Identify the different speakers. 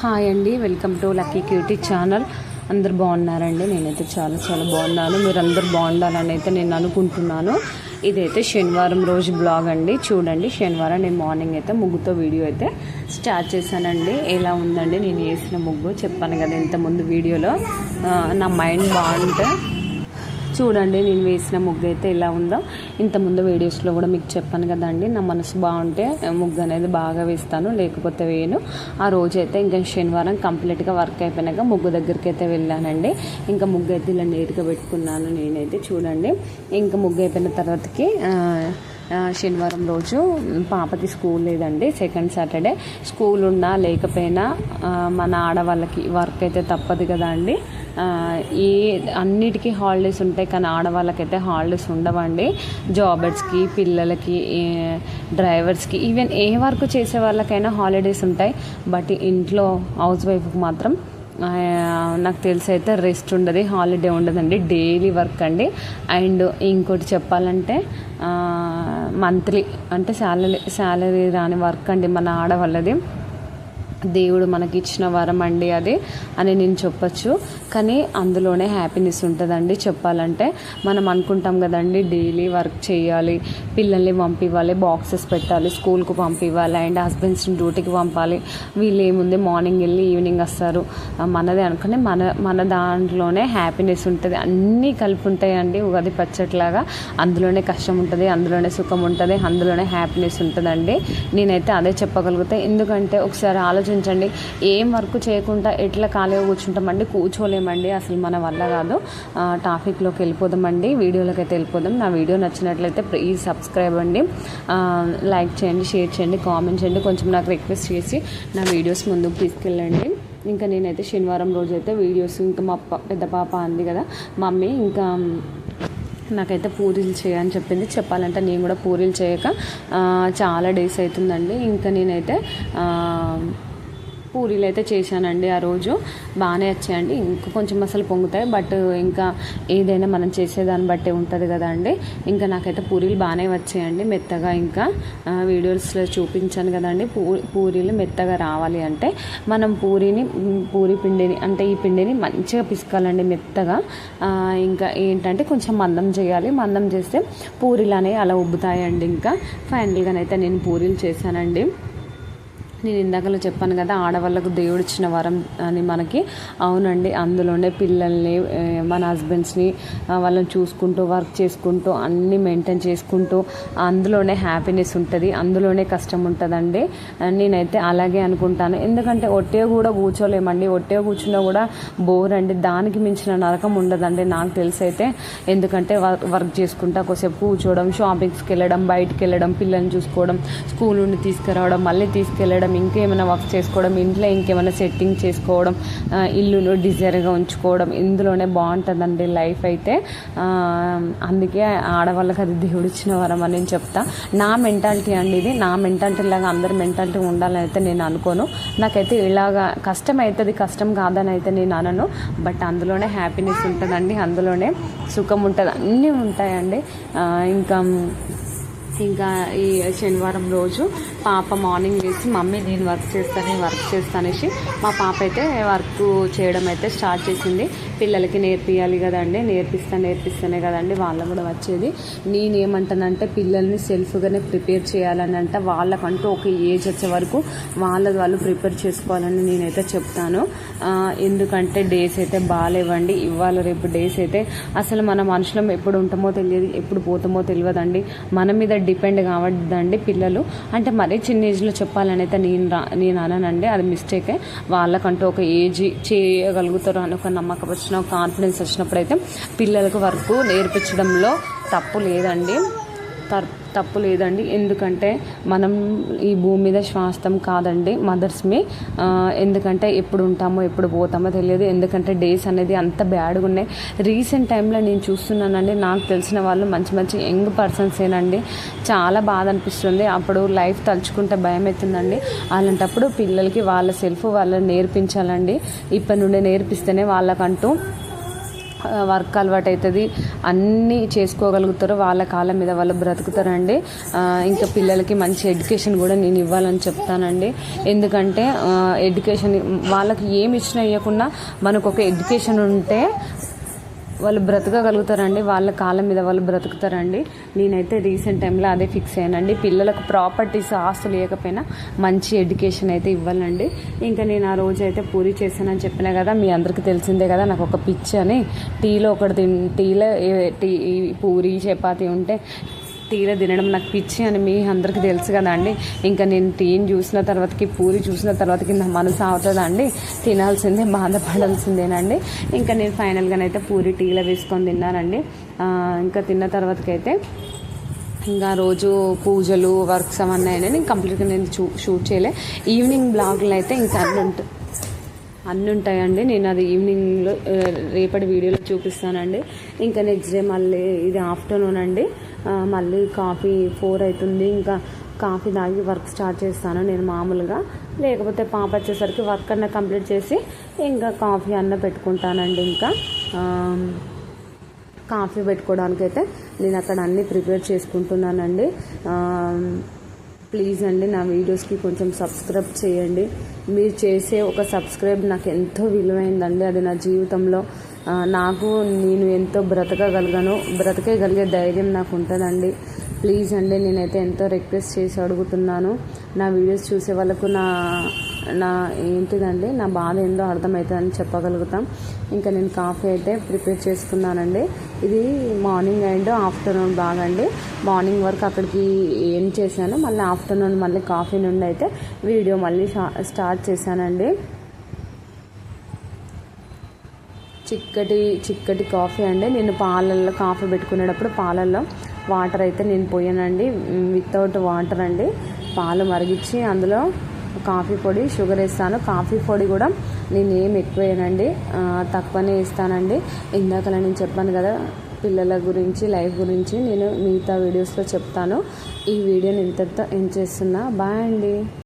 Speaker 1: Hi అండి. Welcome to lucky cutie channel. అందరు బాగున్నారండి? నేనైతే చాలా చాలా బాగున్నాను. మీరు అందరు బాగుండాలని అయితే నేను అనుకుంటున్నాను. ఇదైతే శనివారం రోజు బ్లాగ్ అండి. చూడండి శనివారం నేను మార్నింగ్ అయితే ముగ్గుతో వీడియో అయితే స్టార్ట్ చేశానండి. ఎలా ఉందండి? నేను వేసిన ముగ్గు చెప్పాను కదా ఇంతకుముందు వీడియోలో. నా మైండ్ బాగుంటే చూడండి నేను వేసిన ముగ్గు అయితే ఎలా ఉందో. ఇంతకుముందు వీడియోస్లో కూడా మీకు చెప్పాను కదండి నా మనసు బాగుంటే ముగ్గు అనేది బాగా వేస్తాను లేకపోతే వేయను. ఆ రోజైతే ఇంకా శనివారం కంప్లీట్గా వర్క్ అయిపోయినాక ముగ్గు దగ్గరికి అయితే వెళ్ళానండి. ఇంకా ముగ్గు అయితే ఇలా నీట్గా పెట్టుకున్నాను నేనైతే చూడండి. ఇంకా ముగ్గు అయిపోయిన తర్వాతకి శనివారం రోజు పాపకి స్కూల్ లేదండి సెకండ్ సాటర్డే. స్కూల్ ఉన్నా లేకపోయినా మన ఆడవాళ్ళకి వర్క్ అయితే తప్పదు కదా అండి ఈ అన్నిటికీ హాలిడేస్ ఉంటాయి కానీ ఆడవాళ్ళకైతే హాలిడేస్ ఉండవండి. జాబర్స్కి పిల్లలకి డ్రైవర్స్కి ఈవెన్ ఏ వర్క్ చేసే వాళ్ళకైనా హాలిడేస్ ఉంటాయి. బట్ ఇంట్లో హౌస్ వైఫ్కి మాత్రం నాకు తెలిసి అయితే రెస్ట్ ఉండదు హాలిడే ఉండదండి. డైలీ వర్క్ అండి. అండ్ ఇంకోటి చెప్పాలంటే మంత్లీ అంటే శాలరీ శాలరీ రాని వర్క్ అండి మన ఆడవాళ్ళది. దేవుడు మనకి ఇచ్చిన వరం అండి అది అని నేను చెప్పొచ్చు. కానీ అందులోనే హ్యాపీనెస్ ఉంటుందండి చెప్పాలంటే. మనం అనుకుంటాం కదండి డైలీ వర్క్ చేయాలి పిల్లల్ని పంపివ్వాలి బాక్సెస్ పెట్టాలి స్కూల్కి పంపివ్వాలి అండ్ హస్బెండ్స్ని డ్యూటీకి పంపాలి. వీళ్ళు ఏముంది మార్నింగ్ వెళ్ళి ఈవినింగ్ వస్తారు. మనదే అనుకుని మన మన దాంట్లోనే హ్యాపీనెస్ ఉంటుంది. అన్నీ కలిపి ఉంటాయండి ఉగాది పచ్చట్లాగా. అందులోనే కష్టం ఉంటుంది అందులోనే సుఖం ఉంటుంది అందులోనే హ్యాపీనెస్ ఉంటుందండి. నేనైతే అదే చెప్పగలుగుతా. ఎందుకంటే ఒకసారి ఆలోచన ఆలోచించండి. ఏం వర్క్ చేయకుండా ఎట్లా ఖాళీగా కూర్చుంటామండి? కూర్చోలేమండి. అసలు మన వల్ల కాదు. ట్రాఫిక్లోకి టాపిక్లోకి వెళ్ళిపోదామండి. వీడియోలోకి అయితే వెళ్ళిపోదాం. నా వీడియో నచ్చినట్లయితే ప్లీజ్ సబ్స్క్రైబ్ అండి. లైక్ చేయండి షేర్ చేయండి కామెంట్ చేయండి. కొంచెం నాకు రిక్వెస్ట్ చేసి నా వీడియోస్ ముందుకు తీసుకెళ్ళండి. ఇంకా నేనైతే శనివారం రోజు అయితే వీడియోస్ ఇంకా మా పెద్ద పాప అంది కదా. మమ్మీ ఇంకా నాకైతే పూరీలు చేయని చెప్పింది. చెప్పాలంటే నేను కూడా పూరీలు చేయక చాలా డేస్ అవుతుందండి. ఇంకా నేనైతే పూరీలు అయితే చేశానండి ఆ రోజు. బాగానే వచ్చాయండి. ఇంకా కొంచెం అసలు పొంగుతాయి బట్ ఇంకా ఏదైనా మనం చేసేదాన్ని బట్టే ఉంటుంది కదా అండి ఇంకా నాకైతే పూరీలు బాగానే వచ్చాయండి మెత్తగా ఇంకా. వీడియోస్లో చూపించాను కదండి. పూ పూరీలు మెత్తగా రావాలి అంటే మనం పూరీని పూరి పిండిని అంటే ఈ పిండిని మంచిగా పిసకాలండి మెత్తగా. ఇంకా ఏంటంటే కొంచెం మందం చేయాలి. మందం చేస్తే పూరీలు అనేవి అలా ఉబ్బుతాయండి ఇంకా. ఫైనల్గానైతే నేను పూరీలు చేశానండి. నేను ఇందాకలో చెప్పాను కదా ఆడవాళ్ళకు దేవుడు ఇచ్చిన వరం అని మనకి. అవునండి అందులోనే పిల్లల్ని మన హస్బెండ్స్ని వాళ్ళని చూసుకుంటూ వర్క్ చేసుకుంటూ అన్నీ మెయింటైన్ చేసుకుంటూ అందులోనే హ్యాపీనెస్ ఉంటుంది అందులోనే కష్టం ఉంటుందండి. నేనైతే అలాగే అనుకుంటాను. ఎందుకంటే ఒట్టే కూడా కూర్చోలేమండి. ఒట్టే కూర్చున్నా కూడా బోర్ అండి. దానికి మించిన నరకం ఉండదండి నాకు తెలిసి అయితే ఎందుకంటే వర్క్ వర్క్ చేసుకుంటా కొద్దిసేపు కూర్చోవడం షాపింగ్స్కి వెళ్ళడం బయటికి వెళ్ళడం పిల్లల్ని చూసుకోవడం స్కూల్ నుండి తీసుకురావడం మళ్ళీ తీసుకెళ్ళడం ఇంకేమైనా వర్క్ చేసుకోవడం ఇంట్లో ఇంకేమైనా సెట్టింగ్ చేసుకోవడం ఆ, ఇల్లును డిజైర్గా ఉంచుకోవడం ఇందులోనే బాగుంటుందండి లైఫ్ అయితే. అందుకే ఆడవాళ్ళకి అది దేవుడు ఇచ్చిన వరం అని నేను చెప్తా. నా మెంటాలిటీ అండి ఇది. నా మెంటాలిటీ లాగా అందరి మెంటాలిటీ ఉండాలని అయితే నేను అనుకోను. నాకైతే ఇలాగా కష్టం అవుతుంది కష్టం కాదని అయితే నేను అనను. బట్ అందులోనే హ్యాపీనెస్ ఉంటుందండి అందులోనే సుఖం ఉంటుంది. అన్నీ ఉంటాయండి. ఇంకా ఇంకా ఈ శనివారం రోజు పాప మార్నింగ్ లేచి మమ్మీ నేను వర్క్ చేస్తాను నేను వర్క్ చేస్తానేసి మా పాప అయితే వర్క్ చేయడం అయితే స్టార్ట్ చేసింది. పిల్లలకి నేర్పియాలి కదండి నేర్పిస్తా నేర్పిస్తేనే కదండి వాళ్ళు కూడా వచ్చేది. నేనేమంటానంటే పిల్లల్ని సెల్ఫ్గానే ప్రిపేర్ చేయాలని అంటే వాళ్ళకంటూ ఒక ఏజ్ వచ్చే వరకు వాళ్ళది వాళ్ళు ప్రిపేర్ చేసుకోవాలని నేనైతే చెప్తాను. ఎందుకంటే డేస్ అయితే బాగాలేవండి ఇవాళ రేపు డేస్ అయితే అసలు మన మనుషులం ఎప్పుడు ఉంటామో తెలియదు ఎప్పుడు పోతామో తెలియదండి. మన మీద డిపెండ్ కావద్దండి పిల్లలు. అంటే మరీ చిన్న ఏజ్లో చెప్పాలని అయితే నేను రా నేను అననండి. అది మిస్టేకే. వాళ్ళకంటూ ఒక ఏజ్ చేయగలుగుతారు అని ఒక నమ్మకం వచ్చిన ఒక కాన్ఫిడెన్స్ వచ్చినప్పుడు అయితే పిల్లలకు వరకు నేర్పించడంలో తప్పు లేదండి. తర్- తప్పు లేదండి. ఎందుకంటే మనం ఈ భూమి మీద శ్వాసం కాదండి. మదర్స్మి ఎందుకంటే ఎప్పుడు ఉంటామో ఎప్పుడు పోతామో తెలియదు. ఎందుకంటే డేస్ అనేది అంత బ్యాడ్గా ఉన్నాయి రీసెంట్ టైంలో నేను చూస్తున్నానండి. నాకు తెలిసిన వాళ్ళు మంచి మంచి యంగ్ పర్సన్స్ ఏనండి. చాలా బాధ అనిపిస్తుంది. అప్పుడు లైఫ్ తలుచుకుంటే భయం అవుతుందండి. అలాంటప్పుడు పిల్లలకి వాళ్ళ సెల్ఫ్ వాళ్ళని నేర్పించాలండి. ఇప్పటి నుండి నేర్పిస్తేనే వాళ్ళకంటూ వర్క్ అలవాటు అవుతుంది అన్నీ చేసుకోగలుగుతారు. వాళ్ళ కాళ్ళ మీద వాళ్ళు బ్రతుకుతారండి. ఇంకా పిల్లలకి మంచి ఎడ్యుకేషన్ కూడా నేను ఇవ్వాలని చెప్తానండి. ఎందుకంటే ఎడ్యుకేషన్ వాళ్ళకి ఏమి ఇచ్చినా ఇవ్వకుండా మనకు ఒక ఎడ్యుకేషన్ ఉంటే వాళ్ళు బ్రతకగలుగుతారండి వాళ్ళ కాళ్ళ మీద వాళ్ళు బ్రతుకుతారండి. నేనైతే రీసెంట్ టైంలో అదే ఫిక్స్ అయ్యానండి. పిల్లలకు ప్రాపర్టీస్ ఆస్తులు లేకపోయినా మంచి ఎడ్యుకేషన్ అయితే ఇవ్వాలండి. ఇంకా నేను ఆ రోజు అయితే పూరి చేశానని చెప్పినా కదా మీ అందరికీ తెలిసిందే కదా నాకు ఒక పిచ్చి అని. టీలో ఒకటి తిన్ టీలో టీ పూరి చపాతి ఉంటే టీలో తినడం నాకు పిచ్చి అని మీ అందరికీ తెలుసు కదా అండి. ఇంకా నేను టీని చూసిన తర్వాతకి పూరి చూసిన తర్వాతకి నా మనసు అవుతుందా అండి తినాల్సిందే బాధపడాల్సిందేనండి. ఇంకా నేను ఫైనల్గానైతే పూరి టీలో వేసుకొని తిన్నానండి. ఇంకా తిన్న తర్వాతకైతే ఇంకా రోజు పూజలు వర్క్స్ అవన్నీ అయినాయి. నేను కంప్లీట్గా నేను చూ షూట్ చేయలే. ఈవినింగ్ బ్లాగ్లు అయితే ఇంకా అన్నీ ఉంటాయి అన్నీ ఉంటాయండి. నేను అది ఈవినింగ్లో రేపటి వీడియోలో చూపిస్తానండి. ఇంకా నెక్స్ట్ డే మళ్ళీ ఇది ఆఫ్టర్నూన్ అండి. మళ్ళీ కాఫీ ఫోర్ అవుతుంది. ఇంకా కాఫీ తాగి వర్క్ స్టార్ట్ చేస్తాను నేను మామూలుగా. లేకపోతే పాప వచ్చేసరికి వర్క్ అన్న కంప్లీట్ చేసి ఇంకా కాఫీ అన్న పెట్టుకుంటానండి ఇంకా. కాఫీ పెట్టుకోవడానికి అయితే నేను అక్కడ అన్నీ ప్రిపేర్ చేసుకుంటున్నానండి. ప్లీజ్ అండి నా వీడియోస్కి కొంచెం సబ్స్క్రైబ్ చేయండి. మీరు చేసే ఒక సబ్స్క్రైబ్ నాకు ఎంతో విలువైందండి. అది నా జీవితంలో నాకు నేను ఎంతో బ్రతకగలిగాను బ్రతకగలిగే ధైర్యం నాకు ఉంటుందండి. ప్లీజ్ అండి నేనైతే ఎంతో రిక్వెస్ట్ చేసి అడుగుతున్నాను. నా వీడియోస్ చూసే వాళ్ళకు నా నా ఏంటిదండి నా బాధ ఏందో అర్థమవుతుందని చెప్పగలుగుతాం. ఇంకా నేను కాఫీ అయితే ప్రిపేర్ చేసుకున్నానండి. ఇది మార్నింగ్ అండ్ ఆఫ్టర్నూన్ బాగా అండి. మార్నింగ్ వరకు అక్కడికి ఏం చేశాను మళ్ళీ ఆఫ్టర్నూన్ మళ్ళీ కాఫీ నుండి అయితే వీడియో మళ్ళీ స్టార్ట్ చేశానండి. చిక్కటి చిక్కటి కాఫీ అండి. నేను పాలల్లో కాఫీ పెట్టుకునేటప్పుడు పాలల్లో వాటర్ అయితే నేను పోయానండి. వితౌట్ వాటర్ అండి. పాలు మరిగించి అందులో కాఫీ పొడి షుగర్ వేస్తాను. కాఫీ పొడి కూడా నేను ఏం ఎక్కువ వేయనండి తక్కువనే వేస్తానండి. ఇందాకలా నేను చెప్పాను కదా పిల్లల గురించి లైఫ్ గురించి నేను మిగతా వీడియోస్లో చెప్తాను. ఈ వీడియోని ఇంతటితో ఏం చేస్తున్నా. బాయ్ అండి.